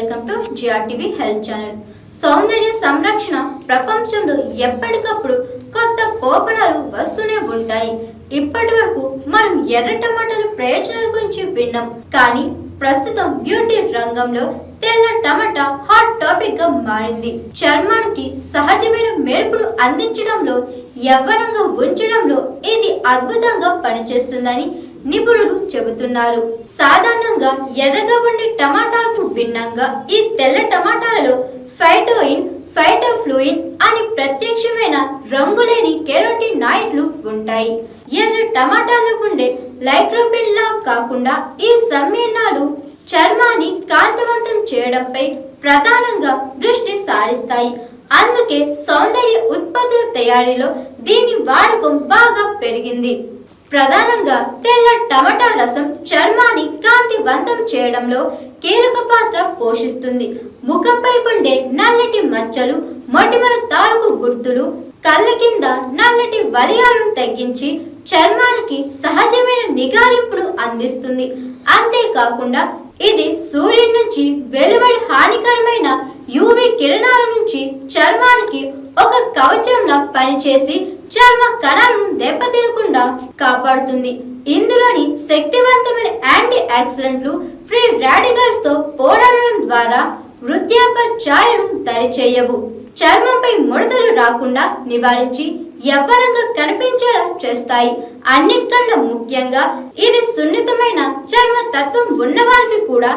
Welcome to GRTV health channel. సౌందర్య సంరక్షణ ప్రపంచంలో ఎప్పటికప్పుడు కొత్త పోకడాలు వస్తూనే ఉంటాయి. ఇప్పటి వరకు మనం ఎర్ర టమాటాల ప్రయోజనాల గురించి విన్నాం. కానీ ప్రస్తుతం బ్యూటీ రంగంలో తెల్ల టమాటా హాట్ టాపిక్గా మారింది. చర్మానికి సహజమైన మెరుపును అందించడంలో యవ్వనంగా ఉంచడంలో ఇది అద్భుతంగా పనిచేస్తుందని నిపుణులు చెబుతున్నారు. సాధారణంగా ఎర్రగా ఉండే టమాటాలకు భిన్నంగా ఈ తెల్ల టమాటాలలో ఫైటోయిన్ ఫైటోఫ్లూయిన్ అని ప్రత్యక్షమైన రంగులేని కెరోటినాయిడ్లు ఉంటాయి. ఎర్ర టమాటాలు ఉండే లైక్రోపిన్ లా కాకుండా ఈ సమ్మేళనాలు చర్మాన్ని కాంతివంతం చేయడంపై ప్రధానంగా దృష్టి సారిస్తాయి. అందుకే సౌందర్య ఉత్పత్తుల తయారీలో దీని వాడకం బాగా పెరిగింది. ప్రధానంగా తెల్ల టమాటా రసం చర్మాన్ని కాంతివంతం చేయడంలో కీలక పాత్ర పోషిస్తుంది. ముఖంపై ఉండే నల్లటి మచ్చలు మొటిమల తాలూకు గుర్తులు కళ్ళ కింద నల్లటి వలయాలను తగ్గించి చర్మానికి సహజమైన నిగారింపును అందిస్తుంది. అంతేకాకుండా ఇది సూర్యుడి నుంచి వెలువడి హానికరమైన యూవి కిరణాల నుంచి చర్మానికి ఒక కవచంలా పనిచేసి చర్మ కణాలను దెబ్బతినకుండా కాపాడుతుంది. ఇందులోని శక్తివంతమైన యాంటీ ఆక్సిడెంట్లు ఫ్రీ రాడికల్స్తో పోరాడడం ద్వారా వృద్ధాప్య ఛాయను దరిచేయవు చర్మంపై ముడతలు రాకుండా నివారించి యవ్వనంగా కనిపించేలా చేస్తాయి. అన్నిటికన్నా ముఖ్యంగా ఇది సున్నితమైన చర్మ తత్వం ఉన్నవారికి కూడా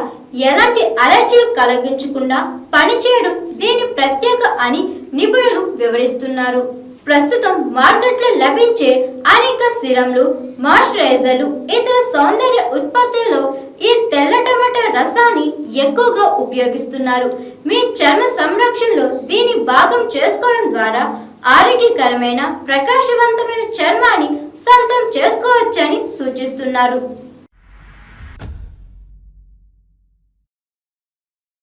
ఎలాంటి అలర్జీలు కలిగించకుండా పనిచేయడం దీని ప్రత్యేక అని నిపుణులు వివరిస్తున్నారు. ప్రస్తుతం మార్కెట్లో లభించే అనేక సిరంలు మాయిశ్చరైజర్లు ఇతర సౌందర్య ఉత్పత్తులలో ఈ తెల్ల టమాటా రసాన్ని ఎక్కువగా ఉపయోగిస్తున్నారు. మీ చర్మ సంరక్షణలో దీని భాగం చేసుకోవడం ద్వారా ఆరోగ్యకరమైన ప్రకాశవంతమైన చర్మాన్ని సొంతం చేసుకోవచ్చని సూచిస్తున్నారు.